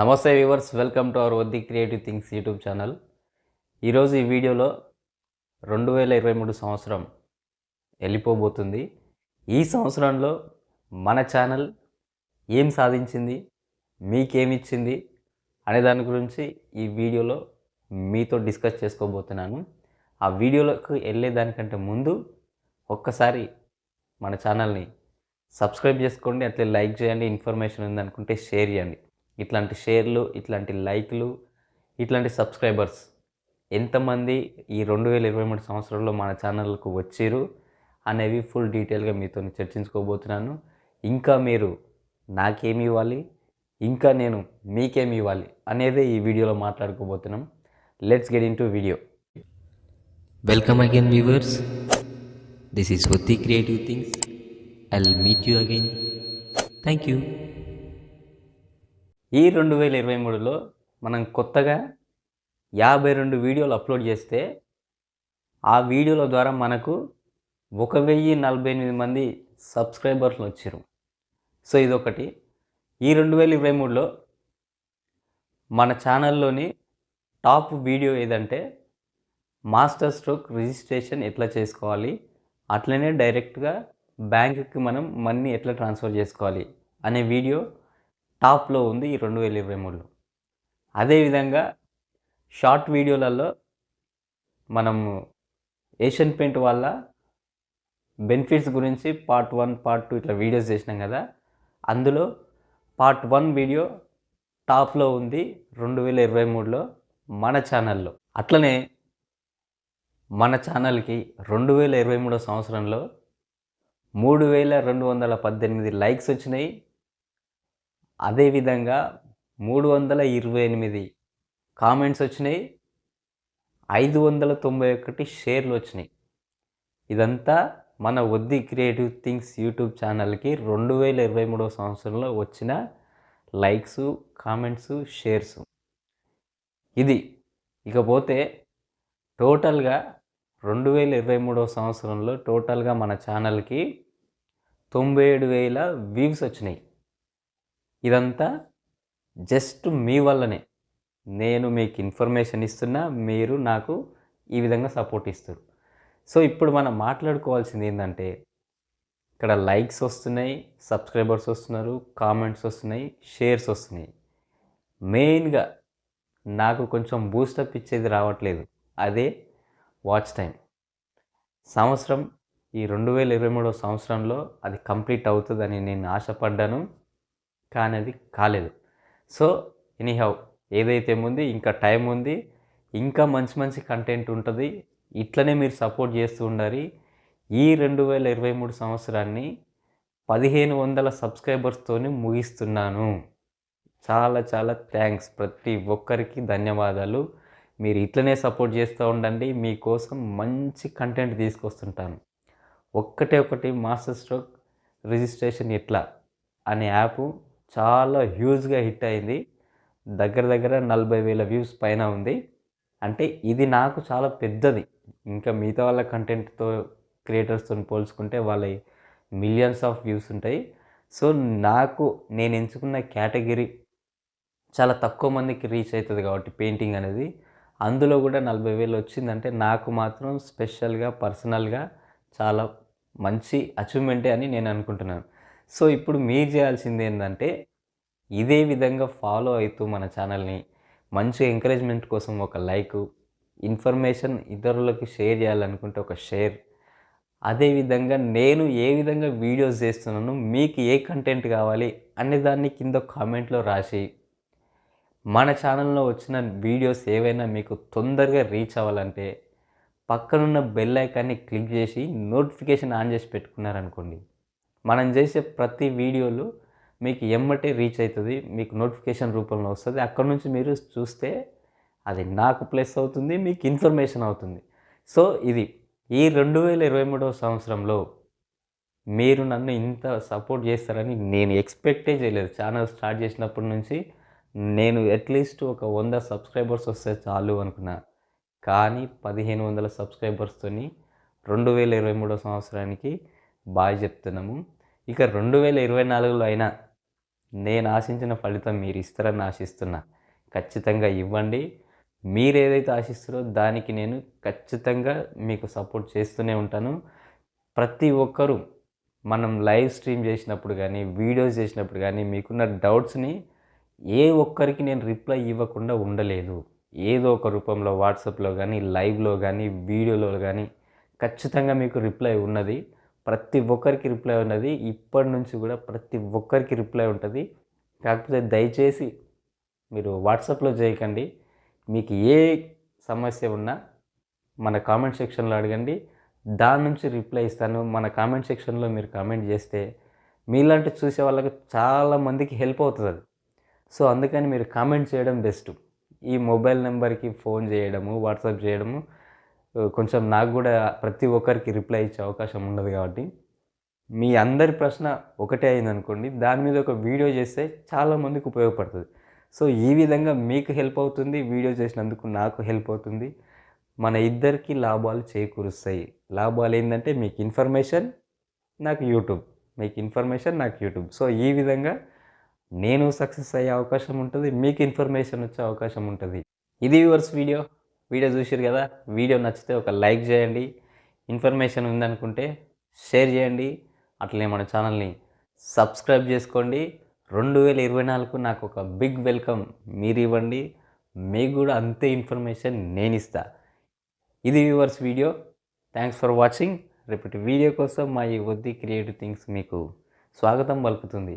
నమస్తే viewers welcome to our వద్ది creative things YouTube channel. ఈరోజు ఈ వీడియోలో రెండు వేల ఇరవై మూడు సంవత్సరం వెళ్ళిపోబోతుంది. ఈ సంవత్సరంలో మన ఛానల్ ఏం సాధించింది మీకేమిచ్చింది అనే దాని గురించి ఈ వీడియోలో మీతో డిస్కస్ చేసుకోబోతున్నాను. ఆ వీడియోలోకి వెళ్ళేదానికంటే ముందు ఒక్కసారి మన ఛానల్ని సబ్స్క్రైబ్ చేసుకోండి అట్లే లైక్ చేయండి ఇన్ఫర్మేషన్ ఉందనుకుంటే షేర్ చేయండి. ఇట్లాంటి షేర్లు ఇట్లాంటి లైక్లు ఇట్లాంటి సబ్స్క్రైబర్స్. ఎంతమంది ఈ రెండు వేల ఇరవై మూడు సంవత్సరంలో మన ఛానల్కు వచ్చారు అనేవి ఫుల్ డీటెయిల్గా మీతో చర్చించుకోబోతున్నాను. ఇంకా మీరు నాకేమి ఇవ్వాలి? ఇంకా నేను మీకేమి ఇవ్వాలి? అనేదే ఈ వీడియోలో మాట్లాడుకోబోతున్నాం. Let's get into video welcome again viewers this is Vati creative things I meet you again thank you ఈ రెండు వేల ఇరవై మూడులో మనం కొత్తగా యాభై రెండు వీడియోలు అప్లోడ్ చేస్తే ఆ వీడియోల ద్వారా మనకు ఒక వెయ్యి నలభై ఎనిమిది మంది సబ్స్క్రైబర్లు వచ్చారు. సో ఇదొకటి. ఈ రెండు వేల ఇరవై మూడులో మన ఛానల్లోని టాప్ వీడియో ఏదంటే మాస్టర్ స్ట్రోక్ రిజిస్ట్రేషన్ ఎట్లా చేసుకోవాలి అట్లనే డైరెక్ట్గా బ్యాంకుకి మనం మనీ ఎట్లా ట్రాన్స్ఫర్ చేసుకోవాలి అనే వీడియో టాప్లో ఉంది ఈ రెండు వేల ఇరవై మూడులో. అదేవిధంగా షార్ట్ వీడియోలలో మనం ఏషియన్ పెయింట్ వల్ల బెనిఫిట్స్ గురించి పార్ట్ వన్ పార్ట్ టూ ఇట్లా వీడియోస్ చేసినాం కదా అందులో పార్ట్ వన్ వీడియో టాప్లో ఉంది రెండు వేల ఇరవై మూడులో మన ఛానల్లో. అట్లనే మన ఛానల్కి రెండు వేల ఇరవై మూడో సంవత్సరంలో మూడు వేల రెండు వందల పద్దెనిమిది లైక్స్ వచ్చినాయి. అదేవిధంగా మూడు వందల ఇరవై ఎనిమిది కామెంట్స్ వచ్చినాయి ఐదు వందల తొంభై ఒకటి షేర్లు వచ్చినాయి. ఇదంతా మన వద్ది క్రియేటివ్ థింగ్స్ యూట్యూబ్ ఛానల్కి రెండు వేల ఇరవై మూడవ సంవత్సరంలో వచ్చిన లైక్స్ కామెంట్స్ షేర్స్. ఇది ఇకపోతే టోటల్గా రెండు వేల ఇరవై మూడవ సంవత్సరంలో టోటల్గా మన ఛానల్కి తొంభై ఏడు వేల వ్యూస్ వచ్చినాయి. ఇదంతా జస్ట్ మీ వల్లనే. నేను మీకు ఇన్ఫర్మేషన్ ఇస్తున్నా మీరు నాకు ఈ విధంగా సపోర్ట్ ఇస్తారు. సో ఇప్పుడు మనం మాట్లాడుకోవాల్సింది ఏంటంటే ఇక్కడ లైక్స్ వస్తున్నాయి సబ్స్క్రైబర్స్ వస్తున్నారు కామెంట్స్ వస్తున్నాయి షేర్స్ వస్తున్నాయి. మెయిన్గా నాకు కొంచెం బూస్టప్ ఇచ్చేది రావట్లేదు. అదే వాచ్ టైం సంవత్సరం ఈ రెండు వేల ఇరవై మూడవ సంవత్సరంలో అది కంప్లీట్ అవుతుందని నేను ఆశపడ్డాను. కానీ అది కాలేదు. సో ఎనీహౌ ఏదైతే ఉంది ఇంకా టైం ఉంది ఇంకా మంచి మంచి కంటెంట్ ఉంటుంది ఇట్లనే మీరు సపోర్ట్ చేస్తూ ఉండాలి. ఈ రెండు వేల ఇరవై మూడు సంవత్సరాన్ని పదిహేను వందల సబ్స్క్రైబర్స్తోని ముగిస్తున్నాను. చాలా చాలా థ్యాంక్స్. ప్రతి ఒక్కరికి ధన్యవాదాలు. మీరు ఇట్లనే సపోర్ట్ చేస్తూ ఉండండి. మీకోసం మంచి కంటెంట్ తీసుకొస్తుంటాను. ఒక్కటే ఒకటి మాస్టర్ స్ట్రోక్ రిజిస్ట్రేషన్ ఎట్లా? అనే యాప్ చాలా హ్యూజ్గా హిట్ అయింది. దగ్గర దగ్గర నలభై వేల వ్యూస్ పైన ఉంది. అంటే ఇది నాకు చాలా పెద్దది. ఇంకా మిగతా వాళ్ళ కంటెంట్తో క్రియేటర్స్తో పోల్చుకుంటే వాళ్ళ మిలియన్స్ ఆఫ్ వ్యూస్ ఉంటాయి. సో నాకు నేను ఎంచుకున్న కేటగిరీ చాలా తక్కువ మందికి రీచ్ అవుతుంది కాబట్టి పెయింటింగ్ అనేది. అందులో కూడా నలభై వేలు వచ్చిందంటే నాకు మాత్రం స్పెషల్గా పర్సనల్గా చాలా మంచి అచీవ్మెంటే అని నేను అనుకుంటున్నాను. సో ఇప్పుడు మీరు చేయాల్సింది ఏంటంటే ఇదే విధంగా ఫాలో అవుతూ మన ఛానల్ని మంచి ఎంకరేజ్మెంట్ కోసం ఒక లైక్ ఇన్ఫర్మేషన్ ఇతరులకు షేర్ చేయాలనుకుంటే ఒక షేర్ అదేవిధంగా నేను ఏ విధంగా వీడియోస్ చేస్తున్నాను మీకు ఏ కంటెంట్ కావాలి అనే దాన్ని కింద కామెంట్లో రాసి మన ఛానల్లో వచ్చిన వీడియోస్ ఏవైనా మీకు తొందరగా రీచ్ అవ్వాలంటే పక్కనున్న బెల్ ఐకాన్ని క్లిక్ చేసి నోటిఫికేషన్ ఆన్ చేసి పెట్టుకున్నారనుకోండి మనం చేసే ప్రతి వీడియోలు మీకు ఎమ్మటే రీచ్ అవుతుంది మీకు నోటిఫికేషన్ రూపంలో వస్తుంది. అక్కడ నుంచి మీరు చూస్తే అది నాకు ప్లస్ అవుతుంది మీకు ఇన్ఫర్మేషన్ అవుతుంది. సో ఇది ఈ రెండు వేల ఇరవై మూడవ సంవత్సరంలో మీరు నన్ను ఇంత సపోర్ట్ చేస్తారని నేను ఎక్స్పెక్టే చేయలేదు. ఛానల్ స్టార్ట్ చేసినప్పటి నుంచి నేను అట్లీస్ట్ ఒక వంద సబ్స్క్రైబర్స్ వస్తే చాలు అనుకున్నా. కానీ పదిహేను వందల సబ్స్క్రైబర్స్తోని రెండు వేల ఇరవై మూడో సంవత్సరానికి బాగా చెప్తున్నాము. ఇక రెండు వేల ఇరవై నాలుగులో అయినా నేను ఆశించిన ఫలితం మీరు ఇస్తారని ఆశిస్తున్నా. ఖచ్చితంగా ఇవ్వండి. మీరు ఏదైతే ఆశిస్తారో దానికి నేను ఖచ్చితంగా మీకు సపోర్ట్ చేస్తూనే ఉంటాను. ప్రతి ఒక్కరూ మనం లైవ్ స్ట్రీమ్ చేసినప్పుడు కానీ వీడియోస్ చేసినప్పుడు కానీ మీకున్న డౌట్స్ని ఏ ఒక్కరికి నేను రిప్లై ఇవ్వకుండా ఉండలేదు. ఏదో ఒక రూపంలో వాట్సాప్లో కానీ లైవ్లో కానీ వీడియోలో కానీ ఖచ్చితంగా మీకు రిప్లై ఉన్నది. ప్రతి ఒక్కరికి రిప్లై ఉన్నది. ఇప్పటి నుంచి కూడా ప్రతి ఒక్కరికి రిప్లై ఉంటుంది. కాకపోతే దయచేసి మీరు వాట్సాప్లో చేయకండి. మీకు ఏ సమస్య ఉన్నా మన కామెంట్ సెక్షన్లో అడగండి. దాని నుంచి రిప్లై ఇస్తాను. మన కామెంట్ సెక్షన్లో మీరు కామెంట్ చేస్తే మీలాంటి చూసే వాళ్ళకి చాలా మందికి హెల్ప్ అవుతుంది అది. సో అందుకని మీరు కామెంట్ చేయడం బెస్ట్. ఈ మొబైల్ నెంబర్కి ఫోన్ చేయడము వాట్సాప్ చేయడము కొంచెం నాకు కూడా ప్రతి ఒక్కరికి రిప్లై ఇచ్చే అవకాశం ఉండదు కాబట్టి. మీ అందరి ప్రశ్న ఒకటే అయింది అనుకోండి దాని మీద ఒక వీడియో చేస్తే చాలామందికి ఉపయోగపడుతుంది. సో ఈ విధంగా మీకు హెల్ప్ అవుతుంది వీడియో చేసినందుకు నాకు హెల్ప్ అవుతుంది. మన ఇద్దరికి లాభాలు చేకూరుస్తాయి. లాభాలు ఏంటంటే మీకు ఇన్ఫర్మేషన్ నాకు యూట్యూబ్. మీకు ఇన్ఫర్మేషన్ నాకు యూట్యూబ్. సో ఈ విధంగా నేను సక్సెస్ అయ్యే అవకాశం ఉంటుంది మీకు ఇన్ఫర్మేషన్ వచ్చే అవకాశం ఉంటుంది. ఇది యువర్స్ వీడియో. వీడియో చూసారు కదా వీడియో నచ్చితే ఒక లైక్ చేయండి. ఇన్ఫర్మేషన్ ఉందనుకుంటే షేర్ చేయండి. అట్లనే మన ఛానల్ని సబ్స్క్రైబ్ చేసుకోండి. రెండు వేల ఇరవై నాలుగు నాకు ఒక బిగ్ వెల్కమ్ మీరు ఇవ్వండి. మీకు కూడా అంతే ఇన్ఫర్మేషన్ నేను ఇస్తా. ఇది viewers video. Thanks for watching రేపటి వీడియో కోసం మా ఈ వద్ది క్రియేటివ్ థింగ్స్ మీకు స్వాగతం పలుకుతుంది.